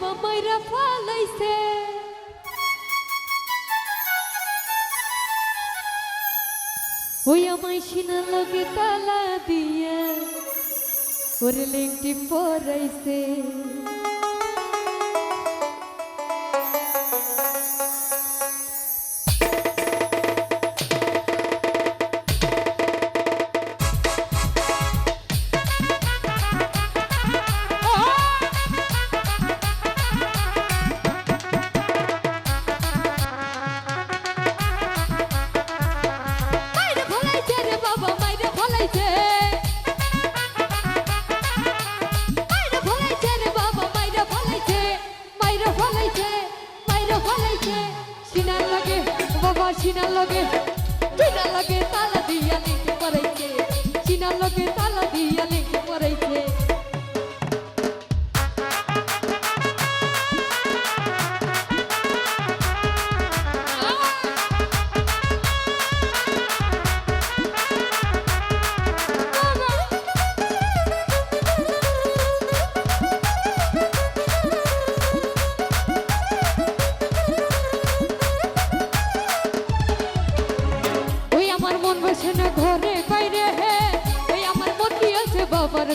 বাবা মাইরা ফালাইছে ওই আমায় সিনা লগে তালা দিয়ে ওরে লিঙ্কটি পরাইছে। জানলাকে তালা দিয়ে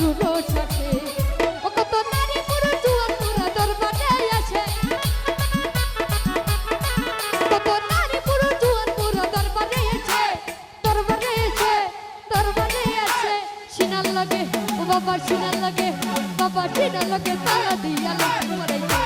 গুলো সাথে। ও কত নারী পুরুষ জুয়ান তোরা দরবারে আসে। কত নারী পুরুষ জুয়ান বাবা সিনার লাগে বাবা সিনার লাগে তারা দিয়া লাগে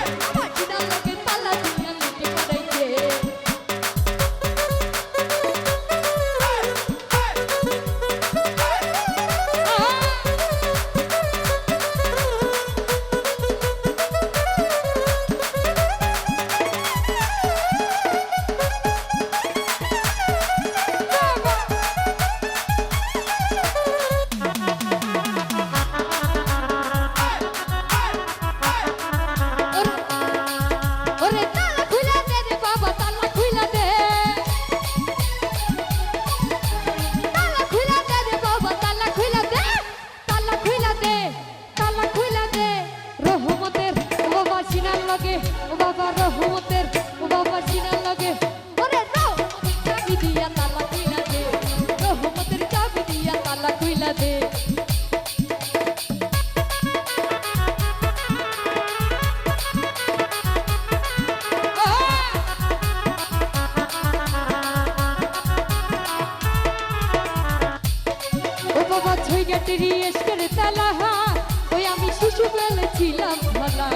তালাহা হ্যাঁ, ওই আমি শিশু বেলা ছিলাম ভালা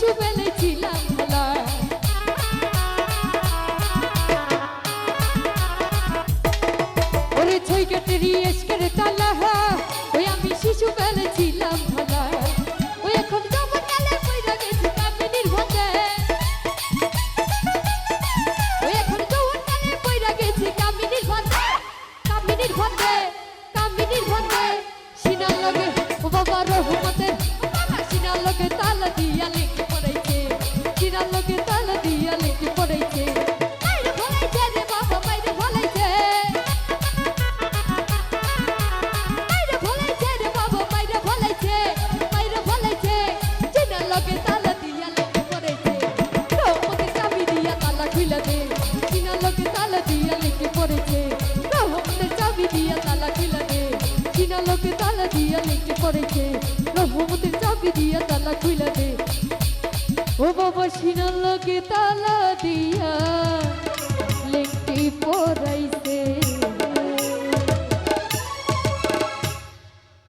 YouTube রেখে রঘুমতির চাবি দিয়া তালা খুইলা দে ও বাবা, সিনার লগে তালা দিয়া। লেখটি পড়াইছে